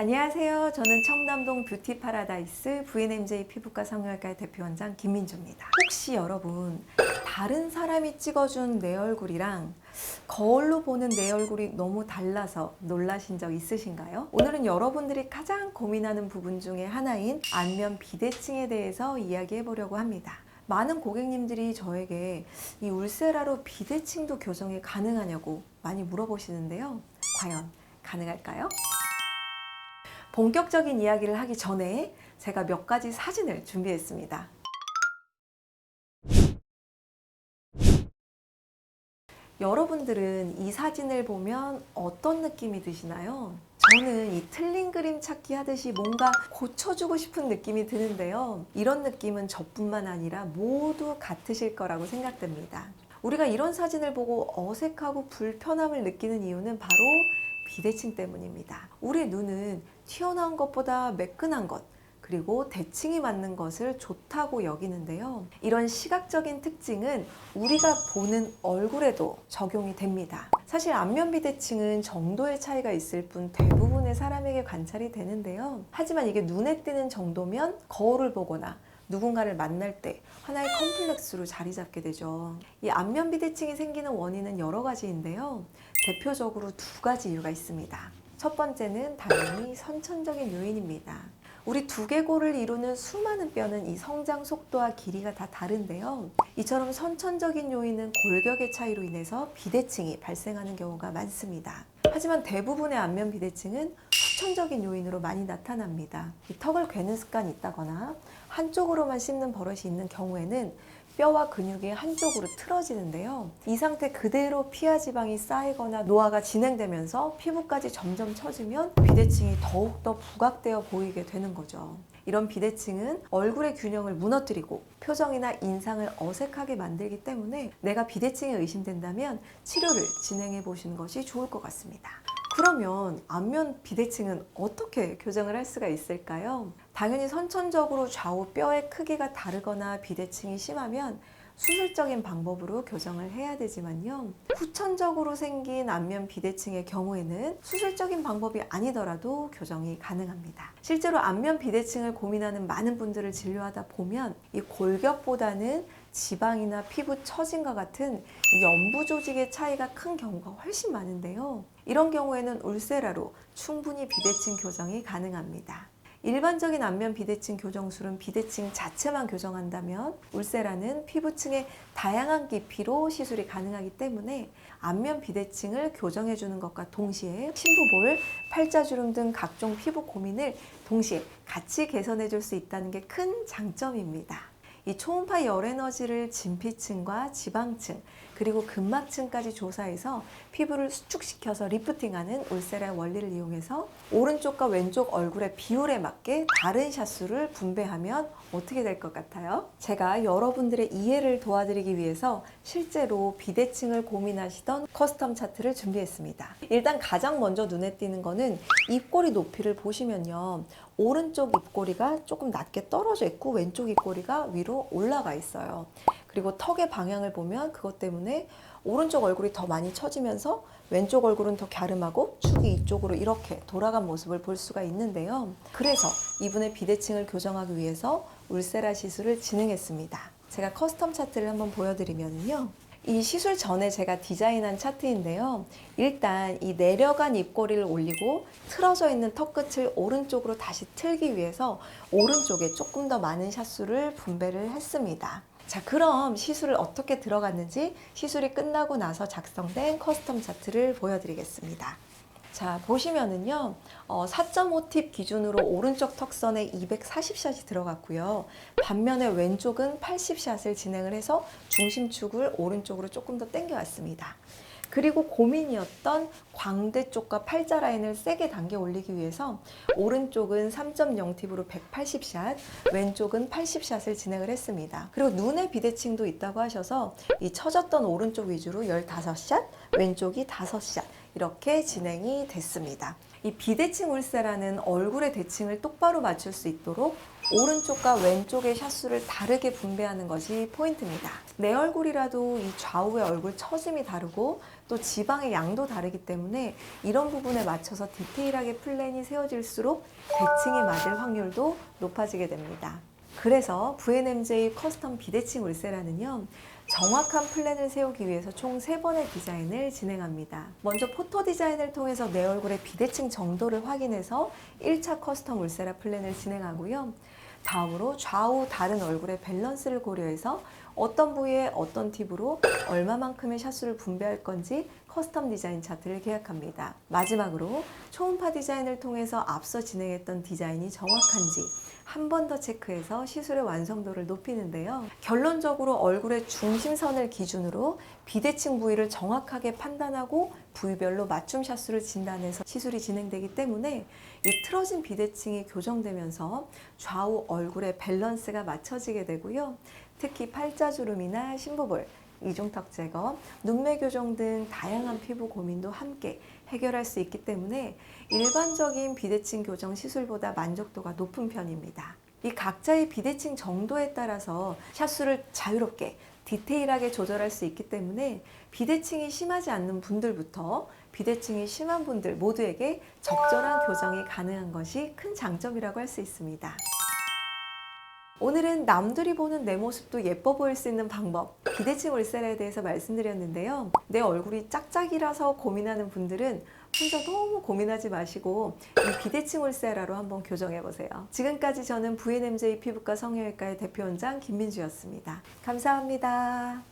안녕하세요. 저는 청담동 뷰티 파라다이스 VNMJ 피부과 성형외과 대표원장 김민주입니다. 혹시 여러분 다른 사람이 찍어준 내 얼굴이랑 거울로 보는 내 얼굴이 너무 달라서 놀라신 적 있으신가요? 오늘은 여러분들이 가장 고민하는 부분 중에 하나인 안면 비대칭에 대해서 이야기해 보려고 합니다. 많은 고객님들이 저에게 이 울세라로 비대칭도 교정이 가능하냐고 많이 물어보시는데요. 과연 가능할까요? 본격적인 이야기를 하기 전에 제가 몇 가지 사진을 준비했습니다. 여러분들은 이 사진을 보면 어떤 느낌이 드시나요? 저는 이 틀린 그림 찾기 하듯이 뭔가 고쳐주고 싶은 느낌이 드는데요. 이런 느낌은 저뿐만 아니라 모두 같으실 거라고 생각됩니다. 우리가 이런 사진을 보고 어색하고 불편함을 느끼는 이유는 바로 비대칭 때문입니다. 우리 눈은 튀어나온 것보다 매끈한 것, 그리고 대칭이 맞는 것을 좋다고 여기는데요. 이런 시각적인 특징은 우리가 보는 얼굴에도 적용이 됩니다. 사실 안면 비대칭은 정도의 차이가 있을 뿐 대부분의 사람에게 관찰이 되는데요. 하지만 이게 눈에 띄는 정도면 거울을 보거나 누군가를 만날 때 하나의 컴플렉스로 자리 잡게 되죠. 이 안면 비대칭이 생기는 원인은 여러 가지인데요. 대표적으로 두 가지 이유가 있습니다. 첫 번째는 당연히 선천적인 요인입니다. 우리 두개골을 이루는 수많은 뼈는 이 성장 속도와 길이가 다 다른데요. 이처럼 선천적인 요인은 골격의 차이로 인해서 비대칭이 발생하는 경우가 많습니다. 하지만 대부분의 안면 비대칭은 후천적인 요인으로 많이 나타납니다. 이 턱을 괴는 습관이 있다거나 한쪽으로만 씹는 버릇이 있는 경우에는 뼈와 근육이 한쪽으로 틀어지는데요. 이 상태 그대로 피하 지방이 쌓이거나 노화가 진행되면서 피부까지 점점 처지면 비대칭이 더욱더 부각되어 보이게 되는 거죠. 이런 비대칭은 얼굴의 균형을 무너뜨리고 표정이나 인상을 어색하게 만들기 때문에 내가 비대칭에 의심된다면 치료를 진행해 보시는 것이 좋을 것 같습니다. 그러면 안면 비대칭은 어떻게 교정을 할 수가 있을까요? 당연히 선천적으로 좌우 뼈의 크기가 다르거나 비대칭이 심하면 수술적인 방법으로 교정을 해야 되지만요. 후천적으로 생긴 안면 비대칭의 경우에는 수술적인 방법이 아니더라도 교정이 가능합니다. 실제로 안면 비대칭을 고민하는 많은 분들을 진료하다 보면 이 골격보다는 지방이나 피부 처짐과 같은 이 연부 조직의 차이가 큰 경우가 훨씬 많은데요. 이런 경우에는 울세라로 충분히 비대칭 교정이 가능합니다. 일반적인 안면 비대칭 교정술은 비대칭 자체만 교정한다면 울세라는 피부층의 다양한 깊이로 시술이 가능하기 때문에 안면 비대칭을 교정해 주는 것과 동시에 심부볼, 팔자주름 등 각종 피부 고민을 동시에 같이 개선해 줄 수 있다는 게 큰 장점입니다. 이 초음파 열 에너지를 진피층과 지방층 그리고 근막층까지 조사해서 피부를 수축시켜서 리프팅하는 울세라 원리를 이용해서 오른쪽과 왼쪽 얼굴의 비율에 맞게 다른 샷수를 분배하면 어떻게 될 것 같아요? 제가 여러분들의 이해를 도와드리기 위해서 실제로 비대칭을 고민하시던 커스텀 차트를 준비했습니다. 일단 가장 먼저 눈에 띄는 거는 입꼬리 높이를 보시면요. 오른쪽 입꼬리가 조금 낮게 떨어져 있고 왼쪽 입꼬리가 위로 올라가 있어요. 그리고 턱의 방향을 보면 그것 때문에 오른쪽 얼굴이 더 많이 처지면서 왼쪽 얼굴은 더 갸름하고 축이 이쪽으로 이렇게 돌아간 모습을 볼 수가 있는데요. 그래서 이분의 비대칭을 교정하기 위해서 울세라 시술을 진행했습니다. 제가 커스텀 차트를 한번 보여드리면요. 이 시술 전에 제가 디자인한 차트인데요. 일단 이 내려간 입꼬리를 올리고 틀어져 있는 턱 끝을 오른쪽으로 다시 틀기 위해서 오른쪽에 조금 더 많은 샷수를 분배를 했습니다. 자, 그럼 시술을 어떻게 들어갔는지 시술이 끝나고 나서 작성된 커스텀 차트를 보여드리겠습니다. 자, 보시면은요, 어, 4.5팁 기준으로 오른쪽 턱선에 240샷이 들어갔고요. 반면에 왼쪽은 80샷을 진행을 해서 중심축을 오른쪽으로 조금 더 당겨왔습니다. 그리고 고민이었던 광대 쪽과 팔자 라인을 세게 당겨 올리기 위해서 오른쪽은 3.0팁으로 180샷, 왼쪽은 80샷을 진행을 했습니다. 그리고 눈의 비대칭도 있다고 하셔서 이 처졌던 오른쪽 위주로 15샷, 왼쪽이 5샷 이렇게 진행이 됐습니다. 이 비대칭 울세라는 얼굴의 대칭을 똑바로 맞출 수 있도록 오른쪽과 왼쪽의 샷수를 다르게 분배하는 것이 포인트입니다. 내 얼굴이라도 이 좌우의 얼굴 처짐이 다르고 또 지방의 양도 다르기 때문에 이런 부분에 맞춰서 디테일하게 플랜이 세워질수록 대칭이 맞을 확률도 높아지게 됩니다. 그래서 VNMJ 커스텀 비대칭 울세라는요. 정확한 플랜을 세우기 위해서 총 3번의 디자인을 진행합니다. 먼저 포토 디자인을 통해서 내 얼굴의 비대칭 정도를 확인해서 1차 커스텀 울세라 플랜을 진행하고요. 다음으로 좌우 다른 얼굴의 밸런스를 고려해서 어떤 부위에 어떤 팁으로 얼마만큼의 샷수를 분배할 건지 커스텀 디자인 차트를 계약합니다. 마지막으로 초음파 디자인을 통해서 앞서 진행했던 디자인이 정확한지 한 번 더 체크해서 시술의 완성도를 높이는데요. 결론적으로 얼굴의 중심선을 기준으로 비대칭 부위를 정확하게 판단하고 부위별로 맞춤 샷수를 진단해서 시술이 진행되기 때문에 이 틀어진 비대칭이 교정되면서 좌우 얼굴의 밸런스가 맞춰지게 되고요. 특히 팔자주름이나 심부볼, 이중턱 제거, 눈매 교정 등 다양한 피부 고민도 함께 해결할 수 있기 때문에 일반적인 비대칭 교정 시술보다 만족도가 높은 편입니다. 이 각자의 비대칭 정도에 따라서 샷수를 자유롭게 디테일하게 조절할 수 있기 때문에 비대칭이 심하지 않는 분들부터 비대칭이 심한 분들 모두에게 적절한 교정이 가능한 것이 큰 장점이라고 할 수 있습니다. 오늘은 남들이 보는 내 모습도 예뻐 보일 수 있는 방법, 비대칭 울셀에 대해서 말씀드렸는데요. 내 얼굴이 짝짝이라서 고민하는 분들은 혼자 너무 고민하지 마시고 이 비대칭 울세라로 한번 교정해 보세요. 지금까지 저는 VNMJ 피부과 성형외과의 대표 원장 김민주였습니다. 감사합니다.